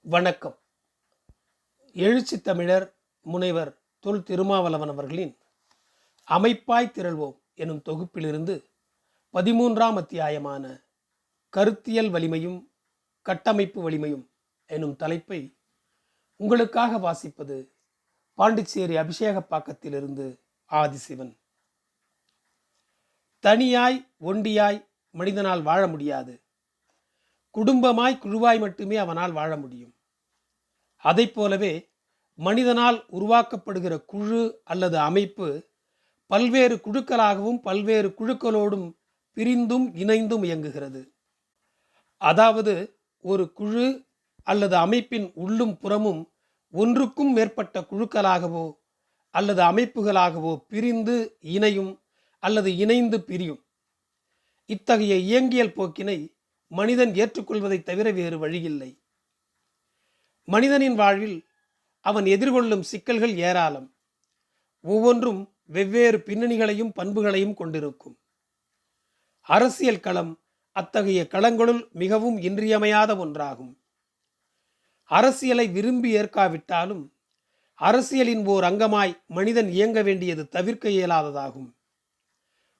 வணக்கம். எழுச்சி தமிழர் முனைவர் தொல் திருமாவளவன் அவர்களின் அமைப்பாய் திரள்வோம் எனும் தொகுப்பிலிருந்து பதிமூன்றாம் அத்தியாயமான கருத்தியல் வலிமையும் கட்டமைப்பு வலிமையும் எனும் தலைப்பை உங்களுக்காக வாசிப்பது பாண்டிச்சேரி அபிஷேகப்பாக்கத்திலிருந்து ஆதிசிவன். தனியாய் ஒண்டியாய் மனிதனால் வாழ முடியாது. குடும்பமாய் குழுவாய் மட்டுமே அவனால் வாழ முடியும். அதைப் போலவே மனிதனால் உருவாக்கப்படுகிற குழு அல்லது அமைப்பு பல்வேறு குழுக்களாகவும் பல்வேறு குழுக்களோடும் பிரிந்தும் இணைந்தும் இயங்குகிறது. அதாவது ஒரு குழு அல்லது அமைப்பின் உள்ளும் புறமும் ஒன்றுக்கும் மேற்பட்ட குழுக்களாகவோ அல்லது அமைப்புகளாகவோ பிரிந்து இணையும் அல்லது இணைந்து பிரியும். இத்தகைய இயங்கியல் போக்கினை மனிதன் ஏற்றுக்கொள்வதை தவிர வேறு வழியில்லை. மனிதனின் வாழ்வில் அவன் எதிர்கொள்ளும் சிக்கல்கள் ஏராளம். ஒவ்வொன்றும் வெவ்வேறு பின்னணிகளையும் பண்புகளையும் கொண்டிருக்கும். அரசியல் களம் அத்தகைய களங்களுள் மிகவும் இன்றியமையாத ஒன்றாகும். அரசியலை விரும்பி ஏற்காவிட்டாலும் அரசியலின் ஓர் அங்கமாய் மனிதன் இயங்க வேண்டியது தவிர்க்க இயலாததாகும்.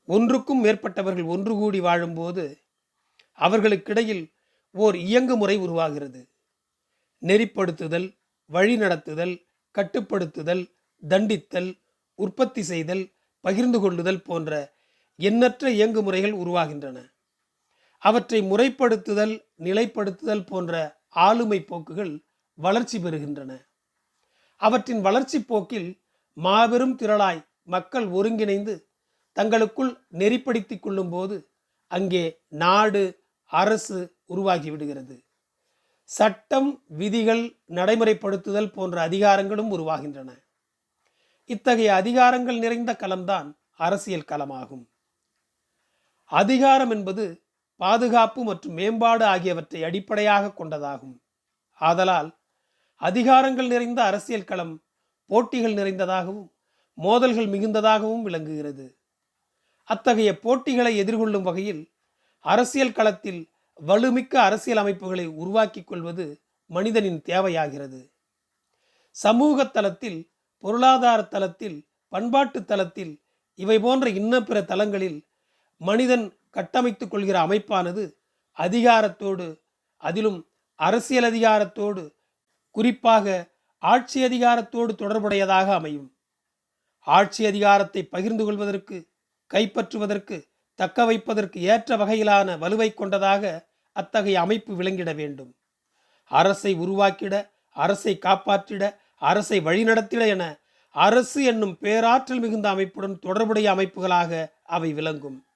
ஒன்றுக்கும் மேற்பட்டவர்கள் ஒன்று கூடி வாழும்போது அவர்களுக்கிடையில் ஓர் இயங்குமுறை உருவாகிறது. நெறிப்படுத்துதல் வழிநடத்துதல் கட்டுப்படுத்துதல் தண்டித்தல் உற்பத்தி செய்தல் பகிர்ந்து கொள்ளுதல் போன்ற எண்ணற்ற இயங்குமுறைகள் உருவாகின்றன. அவற்றை முறைப்படுத்துதல் நிலைப்படுத்துதல் போன்ற ஆளுமை போக்குகள் வளர்ச்சி பெறுகின்றன. அவற்றின் வளர்ச்சி போக்கில் மாபெரும் திரளாய் மக்கள் ஒருங்கிணைந்து தங்களுக்குள் நெறிப்படுத்திக் கொள்ளும்போது அங்கே நாடு அரசு உருவாகி விடுகிறது. சட்டம் விதிகள் நடைமுறைப்படுத்துதல் போன்ற அதிகாரங்களும் உருவாகின்றன. இத்தகைய அதிகாரங்கள் நிறைந்த களம்தான் அரசியல் களமாகும். அதிகாரம் என்பது பாதுகாப்பு மற்றும் மேம்பாடு ஆகியவற்றை அடிப்படையாக கொண்டதாகும். ஆதலால் அதிகாரங்கள் நிறைந்த அரசியல் களம் போட்டிகள் நிறைந்ததாகவும் மோதல்கள் மிகுந்ததாகவும் விளங்குகிறது. அத்தகைய போட்டிகளை எதிர்கொள்ளும் வகையில் அரசியல் களத்தில் வலுமிக்க அரசியல் அமைப்புகளை உருவாக்கிக் கொள்வது மனிதனின் தேவையாகிறது. சமூக தளத்தில் பொருளாதார தளத்தில் பண்பாட்டு தளத்தில் இவை போன்ற இன்ன பிற தளங்களில் மனிதன் கட்டமைத்துக் கொள்கிற அமைப்பானது அதிகாரத்தோடு அதிலும் அரசியல் அதிகாரத்தோடு குறிப்பாக ஆட்சி அதிகாரத்தோடு தொடர்புடையதாக அமையும். ஆட்சி அதிகாரத்தை பகிர்ந்து கொள்வதற்கு கைப்பற்றுவதற்கு தக்க வைப்பதற்கு ஏற்ற வகையிலான வலுவை கொண்டதாக அத்தகைய அமைப்பு விளங்கிட வேண்டும். அரசை உருவாக்கிட அரசை காப்பாற்றிட அரசை வழிநடத்திட என அரசு என்னும் பேராற்றல் மிகுந்த அமைப்புடன் தொடர்புடைய அமைப்புகளாக அவை விளங்கும்.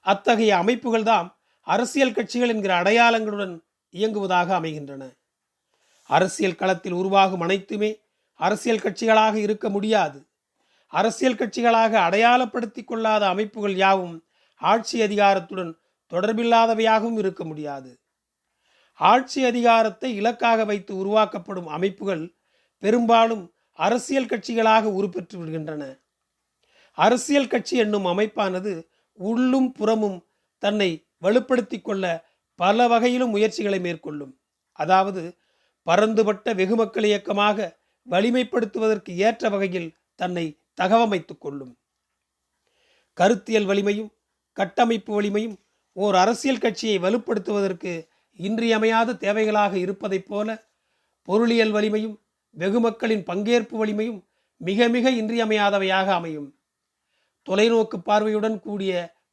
அத்தகைய அமைப்புகள்தாம் அரசியல் கட்சிகள் என்கிற அடையாளங்களுடன் இயங்குவதாக அமைகின்றன. அரசியல் களத்தில் உருவாகும் அனைத்துமே அரசியல் கட்சிகளாக இருக்க முடியாது. அரசியல் கட்சிகளாக அடையாளப்படுத்தி கொள்ளாத அமைப்புகள் யாவும் ஆட்சி அதிகாரத்துடன் தொடர்பில்லாதவையாகவும் இருக்க முடியாது. ஆட்சி அதிகாரத்தை இலக்காக வைத்து உருவாக்கப்படும் அமைப்புகள் பெரும்பாலும் அரசியல் கட்சிகளாக உருப்பெற்று விடுகின்றன அரசியல் கட்சி என்னும் அமைப்பானது உள்ளும் புறமும் தன்னை வலுப்படுத்தி கொள்ள பல வகையிலும் முயற்சிகளை மேற்கொள்ளும். அதாவது பரந்துபட்ட வெகுமக்கள் இயக்கமாக வலிமைப்படுத்துவதற்கு ஏற்ற வகையில் தன்னை தகவமைத்துக் கொள்ளும். கருத்தியல் வலிமையும் கட்டமைப்பு வலிமையும் ஓர் அரசியல் கட்சியை வலுப்படுத்துவதற்கு இன்றியமையாத தேவைகளாக இருப்பதைப் போல பொருளியல் வலிமையும் வெகுமக்களின் பங்கேற்பு வலிமையும் மிக மிக இன்றியமையாதவையாக அமையும். தொலைநோக்கு பார்வையுடன் கூடிய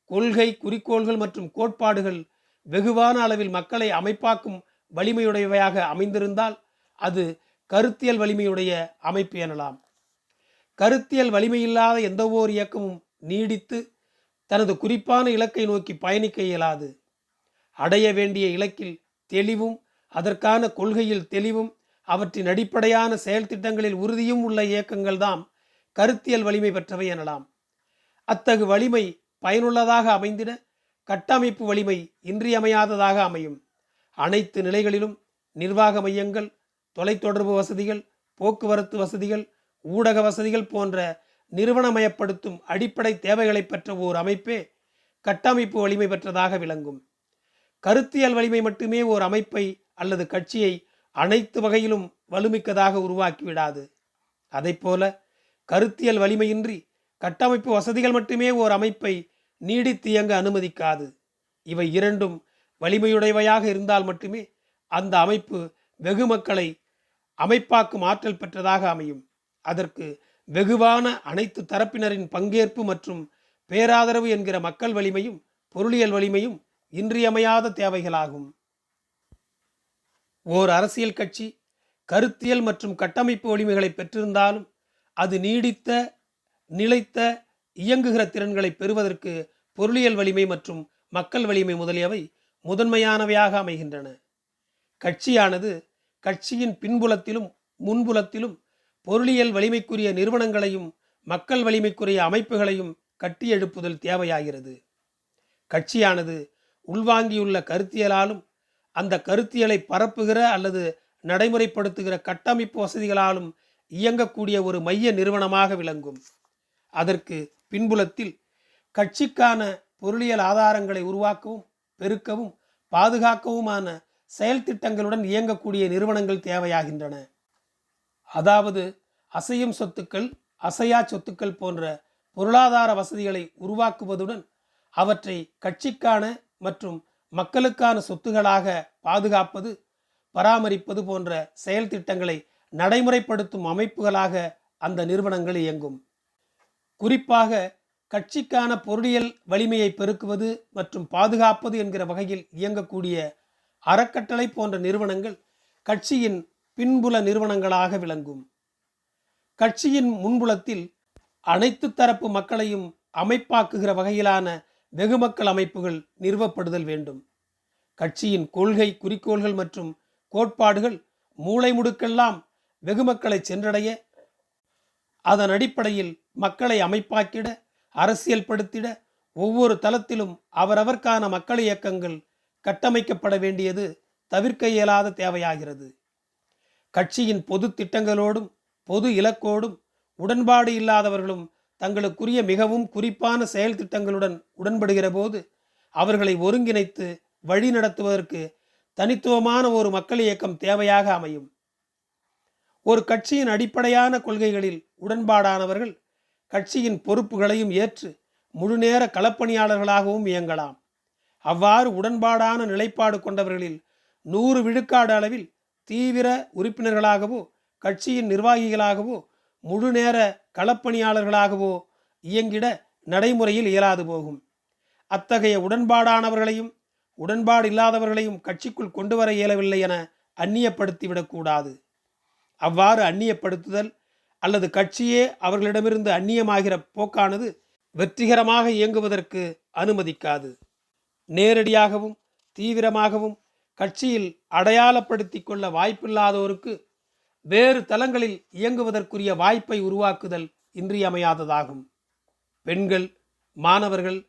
கொள்கை குறிக்கோள்கள் மற்றும் கோட்பாடுகள் வெகுவான அளவில் மக்களை அமைப்பாக்கும் வலிமையுடையவையாக அமைந்திருந்தால் அது கருத்தியல் வலிமையுடைய அமைப்பு எனலாம். கருத்தியல் வலிமையில்லாத எந்தவொரு இயக்கமும் நீடித்து தனது குறிப்பான இலக்கை நோக்கி பயணிக்க இயலாது. அடைய வேண்டிய இலக்கில் தெளிவும் அதற்கான கொள்கையில் தெளிவும் அவற்றின் அடிப்படையான செயல் திட்டங்களில் உறுதியும் உள்ள இயக்கங்கள்தாம் கருத்தியல் வலிமை பெற்றவை எனலாம். அத்தகு வலிமை பயனுள்ளதாக அமைந்திட கட்டமைப்பு வலிமை இன்றியமையாததாக அமையும். அனைத்து நிலைகளிலும் நிர்வாக மையங்கள் தொலைத்தொடர்பு வசதிகள் போக்குவரத்து வசதிகள் ஊடக வசதிகள் போன்ற நிறுவனமயப்படுத்தும் அடிப்படை தேவைகளை பெற்ற ஓர் அமைப்பே கட்டமைப்பு வலிமை பெற்றதாக விளங்கும். கருத்தியல் வலிமை மட்டுமே ஓர் அமைப்பை அல்லது கட்சியை அனைத்து வகையிலும் வலுமிக்கதாக உருவாக்கிவிடாது. அதைப்போல கருத்தியல் வலிமையின்றி கட்டமைப்பு வசதிகள் மட்டுமே ஓர் அமைப்பை நீடித்து இயங்க அனுமதிக்காது. இவை இரண்டும் வலிமையுடையவையாக இருந்தால் மட்டுமே அந்த அமைப்பு வெகு மக்களை அமைப்பாக்கும் ஆற்றல் பெற்றதாக அமையும். அதற்கு வெகுவான அனைத்து தரப்பினரின் பங்கேற்பு மற்றும் பேராதரவு என்கிற மக்கள் வலிமையும் பொருளியல் வலிமையும் இன்றியமையாத தேவைகளாகும். ஓர் அரசியல் கட்சி கருத்தியல் மற்றும் கட்டமைப்பு வலிமைகளை பெற்றிருந்தாலும் அது நீடித்த நிலைத்த இயங்குகிற திறன்களை பெறுவதற்கு பொருளியல் வலிமை மற்றும் மக்கள் வலிமை முதலியவை முதன்மையானவையாக அமைகின்றன. கட்சியானது கட்சியின் பின்புலத்திலும் முன்புலத்திலும் பொருளியல் வலிமைக்குரிய நிறுவனங்களையும் மக்கள் வலிமைக்குரிய அமைப்புகளையும் கட்டியெழுப்புதல் தேவையாகிறது. கட்சியானது உள்வாங்கியுள்ள கருத்தியலாலும் அந்த கருத்தியலை பரப்புகிற அல்லது நடைமுறைப்படுத்துகிற கட்டமைப்பு வசதிகளாலும் இயங்கக்கூடிய ஒரு மைய நிறுவனமாக விளங்கும். அதற்கு பின்புலத்தில் கட்சிக்கான பொருளியல் ஆதாரங்களை உருவாக்கவும் பெருக்கவும் பாதுகாக்கவுமான செயல் திட்டங்களுடன் இயங்கக்கூடிய நிறுவனங்கள் தேவையாகின்றன. அதாவது அசையும் சொத்துக்கள் அசையா சொத்துக்கள் போன்ற பொருளாதார வசதிகளை உருவாக்குவதுடன் அவற்றை கட்சிக்கான மற்றும் மக்களுக்கான சொத்துகளாக பாதுகாப்பது பராமரிப்பது போன்ற செயல் திட்டங்களை நடைமுறைப்படுத்தும் அமைப்புகளாக அந்த நிறுவனங்கள் இயங்கும். குறிப்பாக கட்சிக்கான பொருளியல் வலிமையை பெருக்குவது மற்றும் பாதுகாப்பது என்கிற வகையில் இயங்கக்கூடிய அறக்கட்டளை போன்ற நிறுவனங்கள் கட்சியின் பின்புல நிறுவனங்களாக விளங்கும். கட்சியின் முன்புலத்தில் அனைத்து தரப்பு மக்களையும் அமைப்பாக்குகிற வகையிலான வெகுமக்கள் அமைப்புகள் நிறுவப்படுதல் வேண்டும். கட்சியின் கொள்கை குறிக்கோள்கள் மற்றும் கோட்பாடுகள் மூளை முடுக்கெல்லாம் வெகுமக்களை சென்றடைய அதன் அடிப்படையில் மக்களை அமைப்பாக்கிட அரசியல்படுத்திட ஒவ்வொரு தளத்திலும் அவரவர்க்கான மக்கள் இயக்கங்கள் கட்டமைக்கப்பட வேண்டியது தவிர்க்க இயலாத தேவையாகிறது. கட்சியின் பொது திட்டங்களோடும் பொது இலக்கோடும் உடன்பாடு இல்லாதவர்களும் தங்களுக்குரிய மிகவும் குறிப்பான செயல் திட்டங்களுடன் உடன்படுகிற போது அவர்களை ஒருங்கிணைத்து வழி நடத்துவதற்கு தனித்துவமான ஒரு மக்கள் இயக்கம் தேவையாக அமையும். ஒரு கட்சியின் அடிப்படையான கொள்கைகளில் உடன்பாடானவர்கள் கட்சியின் பொறுப்புகளையும் ஏற்று முழுநேர களப்பணியாளர்களாகவும் இயங்கலாம். அவ்வாறு உடன்பாடான நிலைப்பாடு கொண்டவர்களில் நூறு விழுக்காடு அளவில் தீவிர உறுப்பினர்களாகவோ கட்சியின் நிர்வாகிகளாகவோ முழு நேர களப்பணியாளர்களாகவோ இயங்கிட நடைமுறையில் இயலாது போகும். அத்தகைய உடன்பாடானவர்களையும் உடன்பாடு இல்லாதவர்களையும் கட்சிக்குள் கொண்டு வர இயலவில்லை என அந்நியப்படுத்திவிடக்கூடாது அவ்வாறு அந்நியப்படுத்துதல் அல்லது கட்சியே அவர்களிடமிருந்து அந்நியமாகிற போக்கானது வெற்றிகரமாக இயங்குவதற்கு அனுமதிக்காது. நேரடியாகவும் தீவிரமாகவும் கட்சியில் அடையாளப்படுத்தி கொள்ள வாய்ப்பில்லாதோருக்கு வேறு தளங்களில் இயங்குவதற்குரிய வாய்ப்பை உருவாக்குதல் இன்றியமையாததாகும். பெண்கள் மாணவர்கள்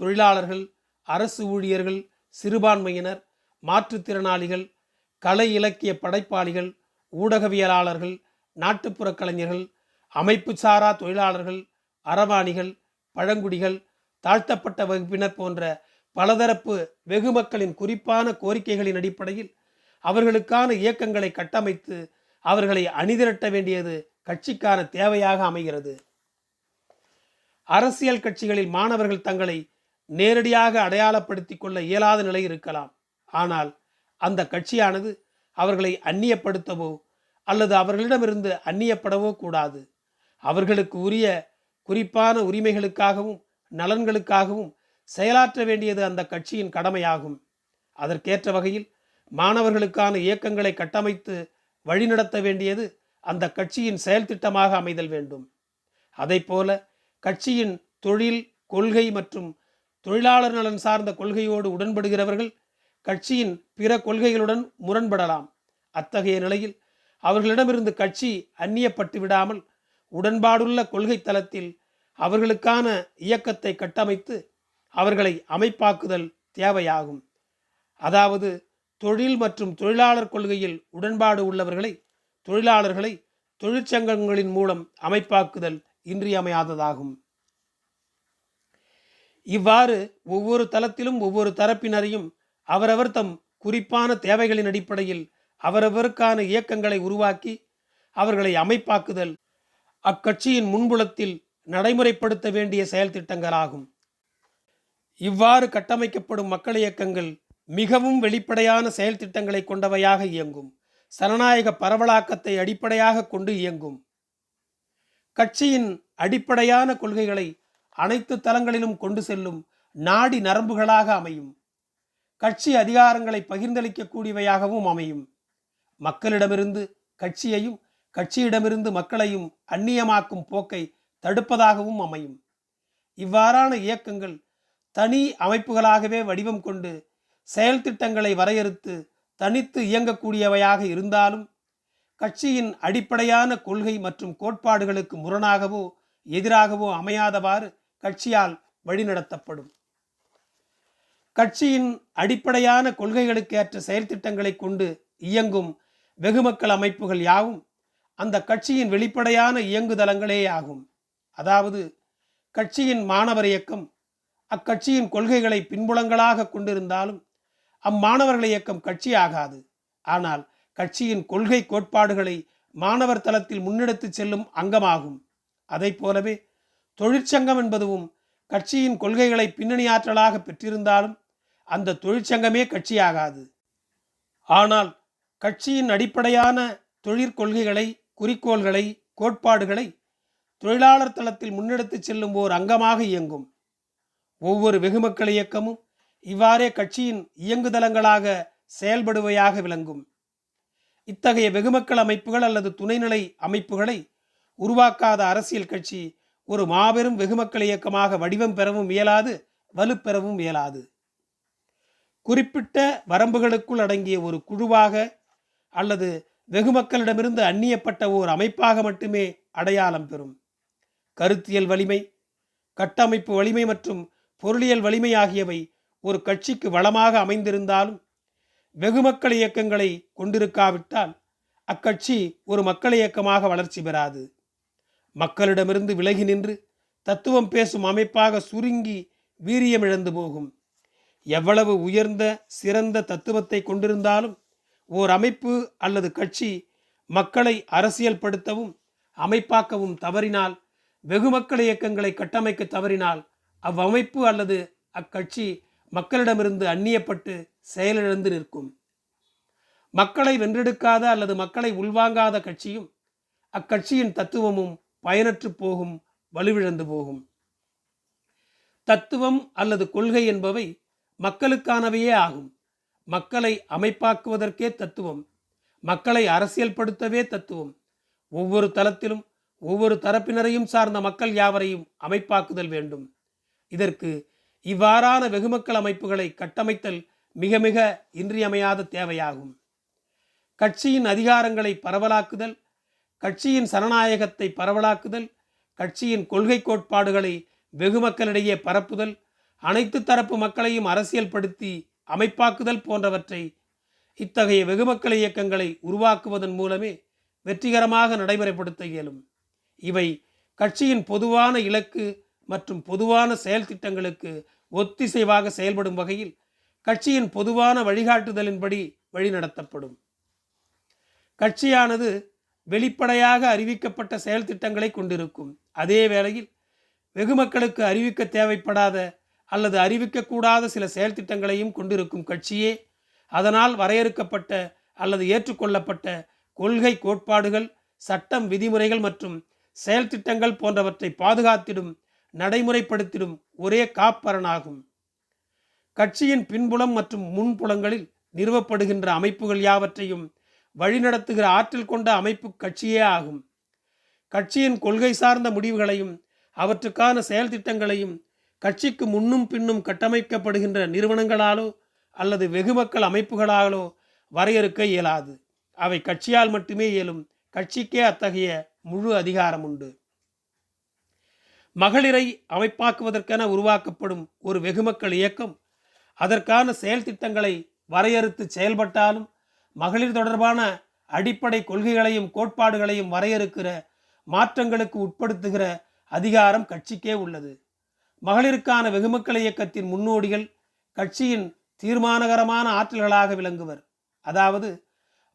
தொழிலாளர்கள் அரசு ஊழியர்கள் சிறுபான்மையினர் மாற்றுத்திறனாளிகள் கலை இலக்கிய படைப்பாளிகள் ஊடகவியலாளர்கள் நாட்டுப்புற கலைஞர்கள் அமைப்பு சாரா தொழிலாளர்கள் அரவாணிகள் பழங்குடிகள் தாழ்த்தப்பட்ட வகுப்பினர் போன்ற பலதரப்பு வெகு மக்களின் குறிப்பான கோரிக்கைகளின் அடிப்படையில் அவர்களுக்கான இயக்கங்களை கட்டமைத்து அவர்களை அணிதிரட்ட வேண்டியது கட்சிக்கான தேவையாக அமைகிறது. அரசியல் கட்சிகளில் மாணவர்கள் தங்களை நேரடியாக அடையாளப்படுத்திக் கொள்ள இயலாத நிலை இருக்கலாம். ஆனால் அந்த கட்சியானது அவர்களை அந்நியப்படுத்தவோ அல்லது அவர்களிடமிருந்து அந்நியப்படவோ கூடாது. அவர்களுக்கு உரிய குறிப்பான உரிமைகளுக்காகவும் நலன்களுக்காகவும் செயலாற்ற வேண்டியது அந்த கட்சியின் கடமையாகும். அதற்கேற்ற வகையில் மாணவர்களுக்கான இயக்கங்களை கட்டமைத்து வழிநடத்த வேண்டியது அந்த கட்சியின் செயல்திட்டமாக அமைதல் வேண்டும். போல கட்சியின் தொழில் கொள்கை மற்றும் தொழிலாளர் நலன் சார்ந்த கொள்கையோடு உடன்படுகிறவர்கள் கட்சியின் பிற கொள்கைகளுடன் முரண்படலாம். அத்தகைய நிலையில் அவர்களிடமிருந்து கட்சி அந்நியப்பட்டு விடாமல் உடன்பாடுள்ள கொள்கை தளத்தில் அவர்களுக்கான இயக்கத்தை கட்டமைத்து அவர்களை அமைப்பாக்குதல் தேவையாகும். அதாவது தொழில் மற்றும் தொழிலாளர் கொள்கையில் உடன்பாடு உள்ளவர்களை தொழிலாளர்களை தொழிற்சங்கங்களின் மூலம் அமைப்பாக்குதல் இன்றியமையாததாகும். இவ்வாறு ஒவ்வொரு தளத்திலும் ஒவ்வொரு தரப்பினரையும் அவரவர் தம் குறிப்பான தேவைகளின் அடிப்படையில் அவரவருக்கான இயக்கங்களை உருவாக்கி அவர்களை அமைப்பாக்குதல் அக்கட்சியின் முன்புலத்தில் நடைமுறைப்படுத்த வேண்டிய செயல் திட்டங்களாகும் இவ்வாறு கட்டமைக்கப்படும் மக்கள் இயக்கங்கள் மிகவும் வெளிப்படையான செயல் திட்டங்களை கொண்டவையாக இயங்கும். சனநாயக பரவலாக்கத்தை அடிப்படையாக கொண்டு இயங்கும். கட்சியின் அடிப்படையான கொள்கைகளை அனைத்து தளங்களிலும் கொண்டு செல்லும் நாடி நரம்புகளாக அமையும். கட்சி அதிகாரங்களை பகிர்ந்தளிக்கக்கூடியவையாகவும் அமையும். மக்களிடமிருந்து கட்சியையும் கட்சியிடமிருந்து மக்களையும் அந்நியமாக்கும் போக்கை தடுப்பதாகவும் அமையும். இவ்வாறான இயக்கங்கள் தனி அமைப்புகளாகவே வடிவம் கொண்டு செயல் திட்டங்களை வரையறுத்து தனித்து இயங்கக்கூடியவையாக இருந்தாலும் கட்சியின் அடிப்படையான கொள்கை மற்றும் கோட்பாடுகளுக்கு முரணாகவோ எதிராகவோ அமையாதவாறு கட்சியால் வழிநடத்தப்படும். கட்சியின் அடிப்படையான கொள்கைகளுக்கு ஏற்ற செயல் திட்டங்களை கொண்டு இயங்கும் வெகுமக்கள் அமைப்புகள் யாவும் அந்த கட்சியின் வெளிப்படையான இயங்குதளங்களே ஆகும் அதாவது கட்சியின் மாணவர் இயக்கம் அக்கட்சியின் கொள்கைகளை பின்புலங்களாக கொண்டிருந்தாலும் அம்மாணவர்கள் இயக்கம் கட்சி ஆகாது. ஆனால் கட்சியின் கொள்கை கோட்பாடுகளை மாணவர் தளத்தில் முன்னெடுத்து செல்லும் அங்கமாகும். அதை போலவே தொழிற்சங்கம் என்பதுவும் கட்சியின் கொள்கைகளை பின்னணியாற்றலாக பெற்றிருந்தாலும் அந்த தொழிற்சங்கமே கட்சியாகாது ஆனால் கட்சியின் அடிப்படையான தொழிற்கொள்கைகளை குறிக்கோள்களை கோட்பாடுகளை தொழிலாளர் தளத்தில் முன்னெடுத்து செல்லும் ஓர் அங்கமாக இயங்கும். ஒவ்வொரு வெகுமக்கள் இயக்கமும் இவ்வாறே கட்சியின் இயங்குதளங்களாக செயல்படுவையாக விளங்கும். இத்தகைய வெகுமக்கள் அமைப்புகள் அல்லது துணைநிலை அமைப்புகளை உருவாக்காத அரசியல் கட்சி ஒரு மாபெரும் வெகுமக்கள் இயக்கமாக வடிவம் பெறவும் இயலாது வலுப்பெறவும் இயலாது. குறிப்பிட்ட வரம்புகளுக்குள் அடங்கிய ஒரு குழுவாக அல்லது வெகுமக்களிடமிருந்து அந்நியப்பட்ட ஓர் அமைப்பாக மட்டுமே அடையாளம் பெறும். கருத்தியல் வலிமை கட்டமைப்பு வலிமை மற்றும் பொருளியல் வலிமை ஆகியவை ஒரு கட்சிக்கு வளமாக அமைந்திருந்தாலும் வெகுமக்கள் இயக்கங்களை கொண்டிருக்காவிட்டால் அக்கட்சி ஒரு மக்கள் இயக்கமாக வளர்ச்சி பெறாது. மக்களிடமிருந்து விலகி நின்று தத்துவம் பேசும் அமைப்பாக சுருங்கி வீரியம் இழந்து போகும். எவ்வளவு உயர்ந்த சிறந்த தத்துவத்தை கொண்டிருந்தாலும் ஓர் அமைப்பு அல்லது கட்சி மக்களை அரசியல்படுத்தவும் அமைப்பாக்கவும் தவறினால் வெகு மக்கள் இயக்கங்களை கட்டமைக்க தவறினால் அவ்வமைப்பு அல்லது அக்கட்சி மக்களிடமிருந்து அந்நியப்பட்டு செயலிழந்து நிற்கும். மக்களை வென்றெடுக்காத அல்லது மக்களை உள்வாங்காத கட்சியும் அக்கட்சியின் தத்துவமும் பயனற்று போகும் வலுவிழந்து போகும். தத்துவம் அல்லது கொள்கை என்பவை மக்களுக்கானவையே ஆகும். மக்களை அமைப்பாக்குவதற்கே தத்துவம் மக்களை அரசியல்படுத்தவே தத்துவம். ஒவ்வொரு தளத்திலும் ஒவ்வொரு தரப்பினரையும் சார்ந்த மக்கள் யாவரையும் அமைப்பாக்குதல் வேண்டும். இதற்கு இவ்வாறான வெகுமக்கள் அமைப்புகளை கட்டமைத்தல் மிக மிக இன்றியமையாத தேவையாகும். கட்சியின் அதிகாரங்களை பரவலாக்குதல் கட்சியின் சனநாயகத்தை பரவலாக்குதல் கட்சியின் கொள்கை கோட்பாடுகளை வெகுமக்களிடையே பரப்புதல் அனைத்து தரப்பு மக்களையும் அரசியல்படுத்தி அமைப்பாக்குதல் போன்றவற்றை இத்தகைய வெகுமக்கள் இயக்கங்களை உருவாக்குவதன் மூலமே வெற்றிகரமாக நடைமுறைப்படுத்த இயலும். இவை கட்சியின் பொதுவான இலக்கு மற்றும் பொதுவான செயல் திட்டங்களுக்கு ஒத்திசைவாக செயல்படும் வகையில் கட்சியின் பொதுவான வழிகாட்டுதலின்படி வழிநடத்தப்படும். கட்சியானது வெளிப்படையாக அறிவிக்கப்பட்ட செயல் திட்டங்களை கொண்டிருக்கும். அதே வேளையில் வெகுமக்களுக்கு அறிவிக்க தேவைப்படாத அல்லது அறிவிக்கக்கூடாத சில செயல் திட்டங்களையும் கொண்டிருக்கும் கட்சியே அதனால் வரையறுக்கப்பட்ட அல்லது ஏற்றுக்கொள்ளப்பட்ட கொள்கை கோட்பாடுகள் சட்டம் விதிமுறைகள் மற்றும் செயல் திட்டங்கள் போன்றவற்றை பாதுகாத்திடும் நடைமுறைப்படுத்திடும் ஒரே காப்பரனாகும். கட்சியின் பின்புலம் மற்றும் முன்புலங்களில் நிறுவப்படுகின்ற அமைப்புகள் யாவற்றையும் வழிநடத்துகிற ஆற்றல் கொண்ட அமைப்பு கட்சியே ஆகும். கட்சியின் கொள்கை சார்ந்த முடிவுகளையும் அவற்றுக்கான செயல் திட்டங்களையும் கட்சிக்கு முன்னும் பின்னும் கட்டமைக்கப்படுகின்ற நிறுவனங்களாலோ அல்லது வெகுமக்கள் அமைப்புகளாலோ வரையறுக்க இயலாது. அவை கட்சியால் மட்டுமே இயலும். கட்சிக்கே அத்தகைய முழு அதிகாரம் உண்டு மகளிரை அமைப்பாக்குவதற்கென உருவாக்கப்படும் ஒரு வெகுமக்கள் இயக்கம். அதற்கான செயல் திட்டங்களை வரையறுத்து செயல்பட்டாலும் மகளிர் தொடர்பான அடிப்படை கொள்கைகளையும் கோட்பாடுகளையும் வரையறுக்கிற மாற்றங்களுக்கு உட்படுத்துகிற அதிகாரம் கட்சிக்கே உள்ளது. மகளிருக்கான வெகுமக்கள் இயக்கத்தின் முன்னோடிகள் கட்சியின் தீர்மானகரமான ஆற்றல்களாக விளங்குவர். அதாவது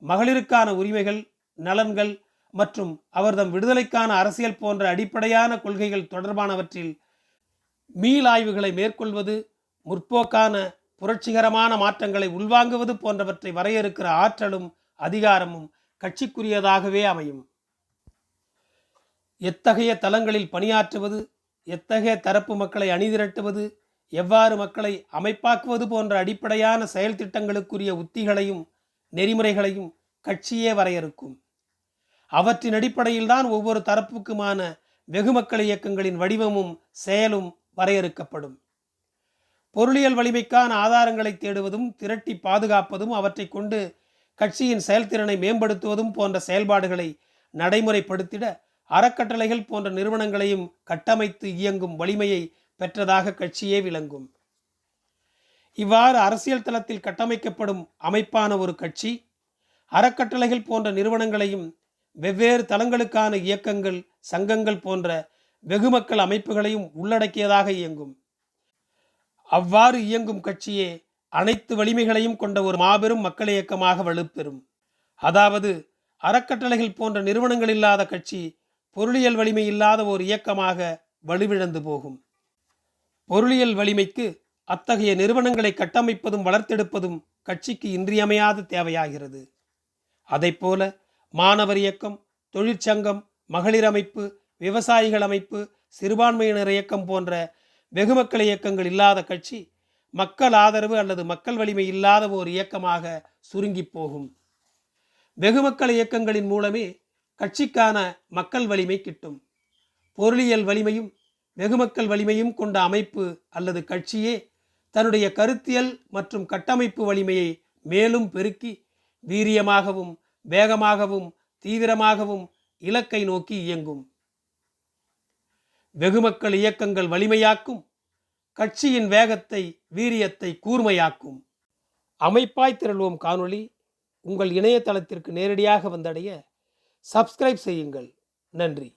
மகளிருக்கான உரிமைகள் நலன்கள் மற்றும் அவர்தம் விடுதலைக்கான அரசியல் போன்ற அடிப்படையான கொள்கைகள் தொடர்பானவற்றில் மீளாய்வுகளை மேற்கொள்வது முற்போக்கான புரட்சிகரமான மாற்றங்களை உள்வாங்குவது போன்றவற்றை வரையறுக்கிற ஆற்றலும் அதிகாரமும் கட்சிக்குரியதாகவே அமையும். எத்தகைய தளங்களில் பணியாற்றுவது எத்தகைய தரப்பு மக்களை அணிதிரட்டுவது எவ்வாறு மக்களை அமைப்பாக்குவது போன்ற அடிப்படையான செயல் திட்டங்களுக்குரிய உத்திகளையும் நெறிமுறைகளையும் கட்சியே வரையறுக்கும். அவற்றின் அடிப்படையில்தான் ஒவ்வொரு தரப்புக்குமான வெகுமக்கள் இயக்கங்களின் வடிவமும் செயலும் வரையறுக்கப்படும். பொருளியல் வலிமைக்கான ஆதாரங்களை தேடுவதும் திரட்டி பாதுகாப்பதும் அவற்றை கொண்டு கட்சியின் செயல்திறனை மேம்படுத்துவதும் போன்ற செயல்பாடுகளை நடைமுறைப்படுத்திட அறக்கட்டளைகள் போன்ற நிறுவனங்களையும் கட்டமைத்து இயங்கும் வலிமையை பெற்றதாக கட்சியே விளங்கும். இவ்வாறு அரசியல் தளத்தில் கட்டமைக்கப்படும் அமைப்பான ஒரு கட்சி அறக்கட்டளைகள் போன்ற நிறுவனங்களையும் வெவ்வேறு தளங்களுக்கான இயக்கங்கள் சங்கங்கள் போன்ற வெகுமக்கள் அமைப்புகளையும் உள்ளடக்கியதாக இயங்கும். அவ்வாறு இயங்கும் கட்சியே அனைத்து வலிமைகளையும் கொண்ட ஒரு மாபெரும் மக்கள் இயக்கமாக வலுப்பெறும். அதாவது அறக்கட்டளைகள் போன்ற நிறுவனங்கள் இல்லாத கட்சி பொருளியல் வலிமை இல்லாத ஒரு இயக்கமாக வலுவிழந்து போகும். பொருளியல் வலிமைக்கு அத்தகைய நிறுவனங்களை கட்டமைப்பதும் வளர்த்தெடுப்பதும் கட்சிக்கு இன்றியமையாத தேவையாகிறது. அதைப்போல மாணவர் இயக்கம் தொழிற்சங்கம் மகளிர் அமைப்பு விவசாயிகள் அமைப்பு சிறுபான்மையினர் இயக்கம் போன்ற வெகுமக்கள் இயக்கங்கள் இல்லாத கட்சி மக்கள் ஆதரவு அல்லது மக்கள் வலிமை இல்லாத ஒரு இயக்கமாக சுருங்கி போகும். வெகுமக்கள் இயக்கங்களின் மூலமே கட்சிக்கான மக்கள் வலிமை கிட்டும். பொருளியல் வலிமையும் வெகுமக்கள் வலிமையும் கொண்ட அமைப்பு அல்லது கட்சியே தன்னுடைய கருத்தியல் மற்றும் கட்டமைப்பு வலிமையை மேலும் பெருக்கி வீரியமாகவும் வேகமாகவும் தீவிரமாகவும் இலக்கை நோக்கி இயங்கும். வெகுமக்கள் இயக்கங்கள் வலிமையாக்கும். கட்சியின் வேகத்தை வீரியத்தை கூர்மையாக்கும். அமைப்பாய் திரள்வோம் காணொளி. உங்கள் இணையதளத்திற்கு நேரடியாக வந்தடைய சப்ஸ்கிரைப் செய்யுங்கள். நன்றி.